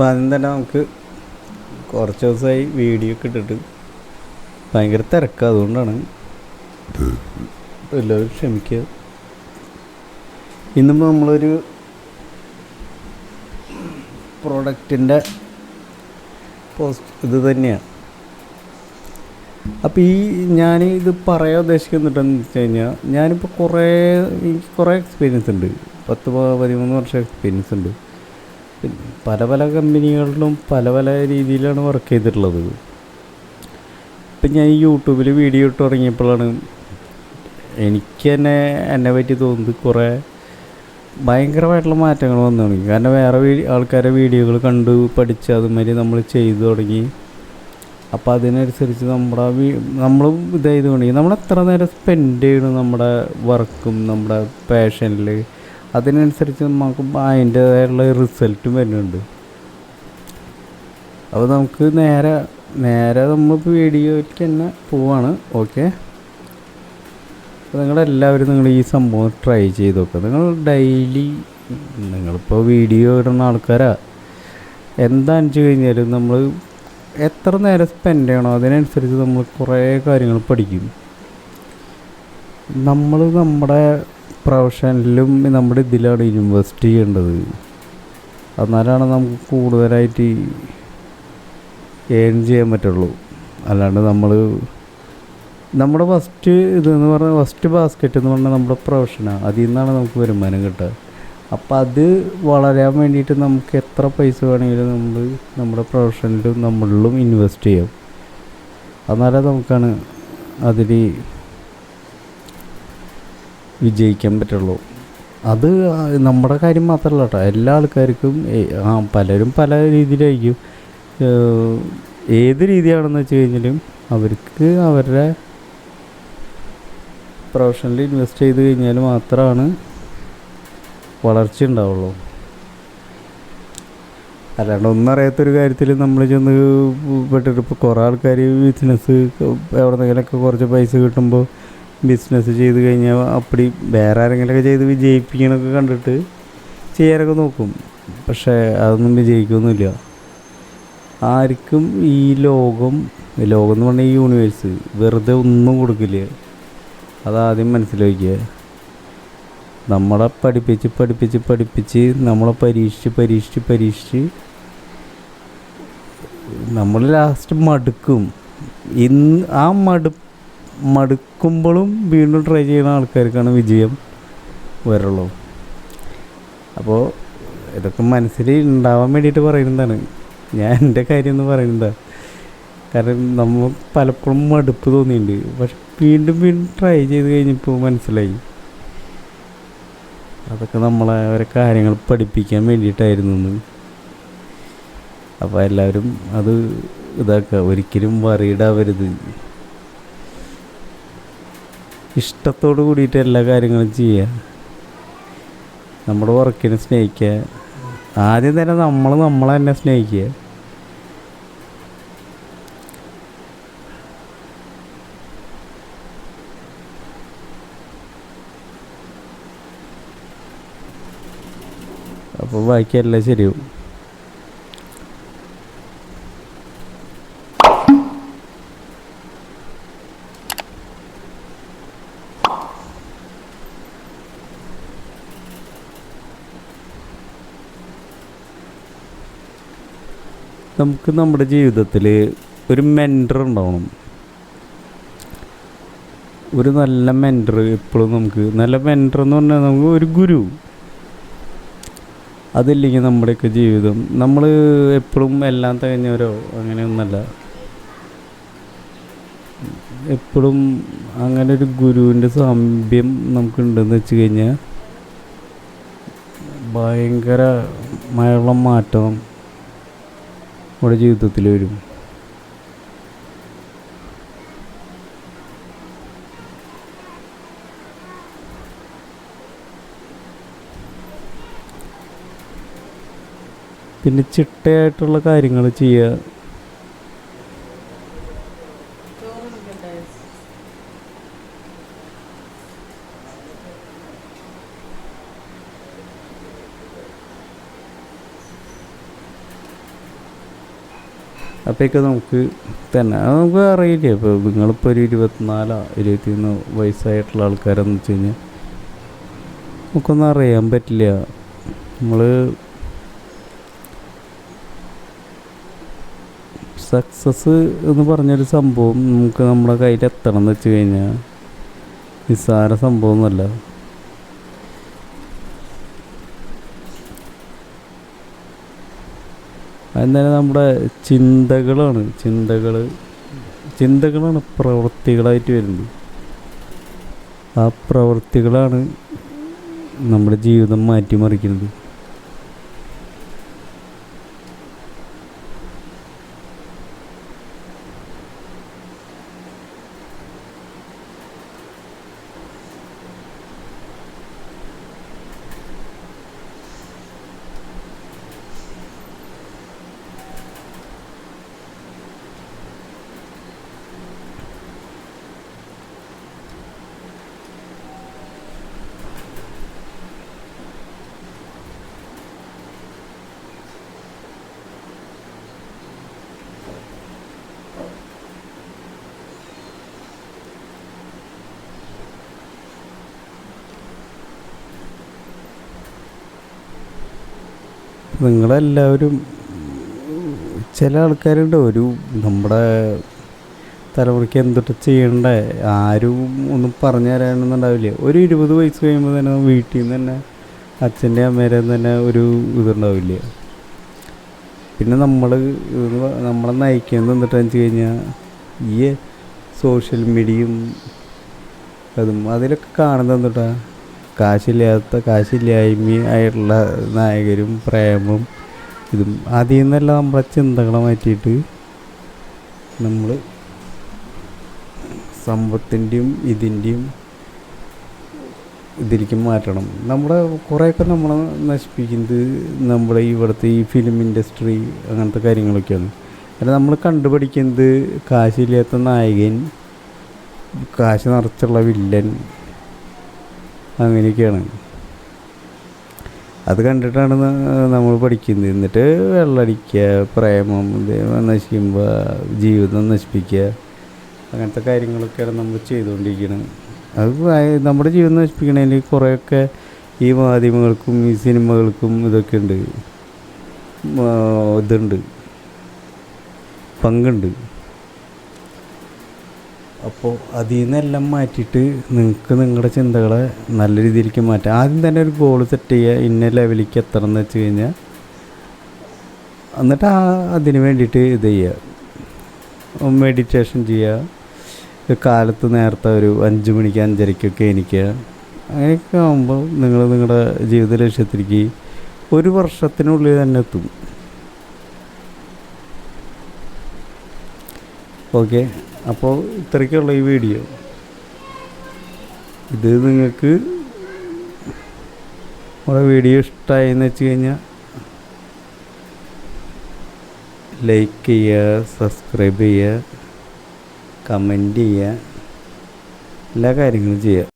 അപ്പോൾ ആദ്യം തന്നെ നമുക്ക് കുറച്ച് ദിവസമായി വീഡിയോ ഒക്കെ ഇട്ടിട്ട് ഭയങ്കര തിരക്ക് അതുകൊണ്ടാണ് എല്ലാവരും ക്ഷമിക്കുക. ഇന്നിപ്പോൾ നമ്മളൊരു പ്രോഡക്റ്റിന്റെ പോസ്റ്റ് ഇത് തന്നെയാണ് അപ്പോൾ ഈ ഞാൻ ഇത് പറയാൻ ഉദ്ദേശിക്കുന്നുണ്ടെന്ന് വെച്ച് കഴിഞ്ഞാൽ ഞാനിപ്പോൾ കുറേ എനിക്ക് കുറേ എക്സ്പീരിയൻസ് ഉണ്ട്. പത്ത് പതിമൂന്ന് വർഷം എക്സ്പീരിയൻസ് ഉണ്ട്. പല പല കമ്പനികളിലും പല പല രീതിയിലാണ് വർക്ക് ചെയ്തിട്ടുള്ളത്. ഇപ്പം ഞാൻ യൂട്യൂബിൽ വീഡിയോ ഇട്ട് തുടങ്ങിയപ്പോഴാണ് എനിക്ക് തന്നെ എന്നെ പറ്റി തോന്നുന്നത് കുറേ ഭയങ്കരമായിട്ടുള്ള മാറ്റങ്ങൾ വന്നു തുടങ്ങി കാരണം വേറെ ആൾക്കാരെ വീഡിയോകൾ കണ്ടു പഠിച്ച് അതുമാതിരി നമ്മൾ ചെയ്തു തുടങ്ങി. അപ്പോൾ അതിനനുസരിച്ച് നമ്മുടെ നമ്മൾ ഇതായത് തുടങ്ങി നമ്മൾ എത്ര നേരം സ്പെൻഡ് ചെയ്യണം നമ്മുടെ വർക്കും നമ്മുടെ പാഷനിൽ അതിനനുസരിച്ച് നമുക്ക് അതിന്റേതായുള്ള റിസൾട്ടും വരുന്നുണ്ട്. അപ്പോൾ നമുക്ക് നേരെ നേരെ നമ്മളിപ്പോൾ വീഡിയോയ്ക്ക് തന്നെ പോവാണ്. ഓക്കെ? അപ്പോൾ നിങ്ങളെല്ലാവരും നിങ്ങൾ ഈ സംഭവം ട്രൈ ചെയ്ത് നോക്കുക നിങ്ങൾ ഡെയിലി നിങ്ങളിപ്പോൾ വീഡിയോ ഇടുന്ന ആൾക്കാരാ. എന്താണെന്ന് വെച്ച് കഴിഞ്ഞാലും നമ്മൾ എത്ര നേരം സ്പെൻഡ് ചെയ്യണോ അതിനനുസരിച്ച് നമ്മൾ കുറേ കാര്യങ്ങൾ പഠിക്കും. നമ്മൾ നമ്മുടെ പ്രൊഫഷനിലും നമ്മുടെ ഇതിലാണ് ഇൻവെസ്റ്റ് ചെയ്യേണ്ടത് എന്നാലാണ് നമുക്ക് കൂടുതലായിട്ട് ഏൺ ചെയ്യാൻ പറ്റുള്ളൂ. അല്ലാണ്ട് നമ്മൾ നമ്മുടെ ഫസ്റ്റ് ഇതെന്ന് പറഞ്ഞാൽ ഫസ്റ്റ് ബാസ്ക്കറ്റ് എന്ന് പറഞ്ഞാൽ നമ്മുടെ പ്രൊഫഷനാണ് അതിൽ നിന്നാണ് നമുക്ക് വരുമാനം കിട്ടുക. അപ്പം അത് വളരാൻ വേണ്ടിയിട്ട് നമുക്ക് എത്ര പൈസ വേണമെങ്കിലും നമ്മൾ നമ്മുടെ പ്രൊഫഷനിലും നമ്മളിലും ഇൻവെസ്റ്റ് ചെയ്യാം. എന്നാലേ നമുക്കാണ് അതിൽ വിജയിക്കാൻ പറ്റുള്ളൂ. അത് നമ്മുടെ കാര്യം മാത്രമല്ല കേട്ടോ എല്ലാ ആൾക്കാർക്കും പലരും പല രീതിയിലായിരിക്കും. ഏത് രീതിയാണെന്ന് വെച്ച് കഴിഞ്ഞാലും അവർക്ക് അവരുടെ പ്രൊഫഷനിൽ ഇൻവെസ്റ്റ് ചെയ്ത് കഴിഞ്ഞാൽ മാത്രമാണ് വളർച്ച ഉണ്ടാവുള്ളൂ. അല്ലാണ്ട് ഒന്നും അറിയാത്തൊരു കാര്യത്തിൽ നമ്മൾ ചെന്ന് പെട്ടിട്ട് ഇപ്പോൾ കുറേ ആൾക്കാർ ബിസിനസ് എവിടെ നിന്നെങ്കിലൊക്കെ കുറച്ച് പൈസ കിട്ടുമ്പോൾ ബിസിനസ് ചെയ്ത് കഴിഞ്ഞാൽ അപ്പടി വേറെ ആരെങ്കിലുമൊക്കെ ചെയ്ത് വിജയിപ്പിക്കണമൊക്കെ കണ്ടിട്ട് ചെയ്യാനൊക്കെ നോക്കും. പക്ഷേ അതൊന്നും വിജയിക്കൊന്നുമില്ല. ആർക്കും ഈ ലോകം ലോകം എന്ന് പറഞ്ഞാൽ ഈ യൂണിവേഴ്സ് വെറുതെ ഒന്നും കൊടുക്കില്ല. അതാദ്യം മനസ്സിലാക്കിയ. നമ്മളെ പഠിപ്പിച്ച് പഠിപ്പിച്ച് പഠിപ്പിച്ച് നമ്മളെ പരീക്ഷിച്ച് പരീക്ഷിച്ച് പരീക്ഷിച്ച് നമ്മൾ ലാസ്റ്റ് മടുക്കും. ഇന്ന് ആ മടു മടുക്കുമ്പോഴും വീണ്ടും ട്രൈ ചെയ്യുന്ന ആൾക്കാർക്കാണ് വിജയം വരുള്ളൂ. അപ്പോൾ ഇതൊക്കെ മനസ്സിൽ ഉണ്ടാവാൻ വേണ്ടിയിട്ട് പറയുന്നതാണ്. ഞാൻ എന്റെ കാര്യം എന്ന് പറയുന്നതാണ് കാരണം നമ്മൾ പലപ്പോഴും മടുപ്പ് തോന്നിയിട്ടുണ്ട് പക്ഷെ വീണ്ടും വീണ്ടും ട്രൈ ചെയ്ത് കഴിഞ്ഞപ്പോൾ മനസ്സിലായി. അതൊക്കെ നമ്മളെ ഓരോ കാര്യങ്ങൾ പഠിപ്പിക്കാൻ വേണ്ടിയിട്ടായിരുന്നു അപ്പോൾ എല്ലാവരും അത് ഇതാക്കുക. ഒരിക്കലും വറീഡാവരുത് ഇഷ്ടത്തോട് കൂടിയിട്ട് എല്ലാ കാര്യങ്ങളും ചെയ്യുക നമ്മുടെ വർക്കിനെ സ്നേഹിക്കുക ആദ്യം തന്നെ നമ്മൾ നമ്മളെ തന്നെ സ്നേഹിക്കുക അപ്പോൾ ബാക്കിയെല്ലാം ശരിയാവും. നമുക്ക് നമ്മുടെ ജീവിതത്തിൽ ഒരു മെന്റർ ഉണ്ടാവണം. ഒരു നല്ല മെന്റർ എപ്പോഴും നമുക്ക് നല്ല മെന്റർ എന്ന് പറഞ്ഞാൽ നമുക്ക് ഒരു ഗുരു. അതില്ലെങ്കിൽ നമ്മുടെയൊക്കെ ജീവിതം നമ്മൾ എപ്പോഴും എല്ലാം തികഞ്ഞവരോ അങ്ങനെയൊന്നല്ല എപ്പോഴും അങ്ങനെ ഒരു ഗുരുവിന്റെ സാമ്യം നമുക്കുണ്ടെന്ന് വെച്ച് കഴിഞ്ഞാൽ ഭയങ്കരമായുള്ള മാറ്റം നമ്മുടെ ജീവിതത്തിൽ വരും. പിന്നെ ചിട്ടയായിട്ടുള്ള കാര്യങ്ങൾ ചെയ്യുക. അപ്പോഴേക്ക് നമുക്ക് തന്നെ അത് നമുക്ക് അറിയില്ല ഇപ്പോൾ നിങ്ങളിപ്പോൾ ഒരു ഇരുപത്തിനാലോ ഇരുപത്തിമൂന്നോ വയസ്സായിട്ടുള്ള ആൾക്കാരെന്ന് വെച്ച് കഴിഞ്ഞാൽ നമുക്കൊന്നും അറിയാൻ പറ്റില്ല. നമ്മൾ സക്സസ് എന്ന് പറഞ്ഞൊരു സംഭവം നമുക്ക് നമ്മുടെ കയ്യിൽ എത്തണം എന്ന് വെച്ച് കഴിഞ്ഞാൽ നിസ്സാര സംഭവമൊന്നുമല്ല അതെന്തായാലും നമ്മുടെ ചിന്തകളാണ്. ചിന്തകൾ ചിന്തകളാണ് പ്രവൃത്തികളായിട്ട് വരുന്നത്. ആ പ്രവൃത്തികളാണ് നമ്മുടെ ജീവിതം മാറ്റിമറിക്കുന്നത്. നിങ്ങളെല്ലാവരും ചില ആൾക്കാരുണ്ട്. ഒരു നമ്മുടെ തലമുറയ്ക്ക് എന്തൊട്ട് ചെയ്യണ്ടേ? ആരും ഒന്നും പറഞ്ഞു തരാനൊന്നും ഉണ്ടാവില്ല ഒരു ഇരുപത് വയസ്സ് കഴിയുമ്പോൾ തന്നെ വീട്ടിൽ നിന്ന് തന്നെ അച്ഛന്റെ അമ്മേരെ തന്നെ ഒരു ഇതുണ്ടാവില്ല. പിന്നെ നമ്മൾ നമ്മളെ നയിക്കുന്നത് എന്നിട്ട് വെച്ച് കഴിഞ്ഞാൽ ഈ സോഷ്യൽ മീഡിയയും അതും അതിലൊക്കെ കാണുന്നത് എന്തുട്ടാ? കാശില്ലാത്ത കാശില്ലായ്മ ആയിട്ടുള്ള നായകരും പ്രേമം ഇതും. അതിൽ നിന്നെല്ലാം നമ്മളെ ചിന്തകളെ മാറ്റിയിട്ട് നമ്മൾ സമ്പത്തിന്റെയും ഇതിന്റെയും ഇതിലേക്ക് മാറ്റണം. നമ്മുടെ കുറേയൊക്കെ നമ്മളെ നശിപ്പിക്കുന്നത് നമ്മുടെ ഇവിടുത്തെ ഈ ഫിലിം ഇൻഡസ്ട്രി അങ്ങനത്തെ കാര്യങ്ങളൊക്കെയാണ്. അല്ല നമ്മൾ കണ്ടുപഠിക്കുന്നത് കാശില്ലാത്ത നായകൻ കാശ് നിറച്ചുള്ള വില്ലൻ അങ്ങനെയൊക്കെയാണ്. അത് കണ്ടിട്ടാണ് നമ്മൾ പഠിക്കുന്നത്. എന്നിട്ട് വെള്ളടിക്കുക പ്രേമം നശിക്കുമ്പോൾ ജീവിതം നശിപ്പിക്കുക അങ്ങനത്തെ കാര്യങ്ങളൊക്കെയാണ് നമ്മൾ ചെയ്തുകൊണ്ടിരിക്കുന്നത് അത് നമ്മുടെ ജീവിതം നശിപ്പിക്കണതിൽ കുറേയൊക്കെ ഈ മാധ്യമങ്ങൾക്കും ഈ സിനിമകൾക്കും ഇതൊക്കെ ഉണ്ട്. ഇതുണ്ട്. പങ്കുണ്ട്. അപ്പോൾ അതിൽ നിന്നെല്ലാം മാറ്റിയിട്ട് നിങ്ങൾക്ക് നിങ്ങളുടെ ചിന്തകളെ നല്ല രീതിയിലേക്ക് മാറ്റാം. ആദ്യം തന്നെ ഒരു ഗോൾ സെറ്റ് ചെയ്യുക ഇന്ന ലെവലിലേക്ക് എത്തണം എന്ന് വെച്ച് കഴിഞ്ഞാൽ എന്നിട്ട് ആ അതിന് വേണ്ടിയിട്ട് ഇത് ചെയ്യുക മെഡിറ്റേഷൻ ചെയ്യുക കാലത്ത് നേരത്തെ ഒരു അഞ്ച് മണിക്ക് അഞ്ചരയ്ക്കൊക്കെ എണീക്കുക അങ്ങനെയൊക്കെ ആകുമ്പോൾ നിങ്ങൾ നിങ്ങളുടെ ജീവിത ലക്ഷ്യത്തിലേക്ക് ഒരു വർഷത്തിനുള്ളിൽ തന്നെ എത്തും. ഓക്കെ അപ്പോൾ ഇത്രയ്ക്കുള്ള ഈ വീഡിയോ. ഇത് നിങ്ങൾക്ക് നമ്മുടെ വീഡിയോ ഇഷ്ടമായി എന്ന് വെച്ച് കഴിഞ്ഞാൽ ലൈക്ക് ചെയ്യുക സബ്സ്ക്രൈബ് ചെയ്യുക കമന്റ് ചെയ്യുക എല്ലാ കാര്യങ്ങളും ചെയ്യുക.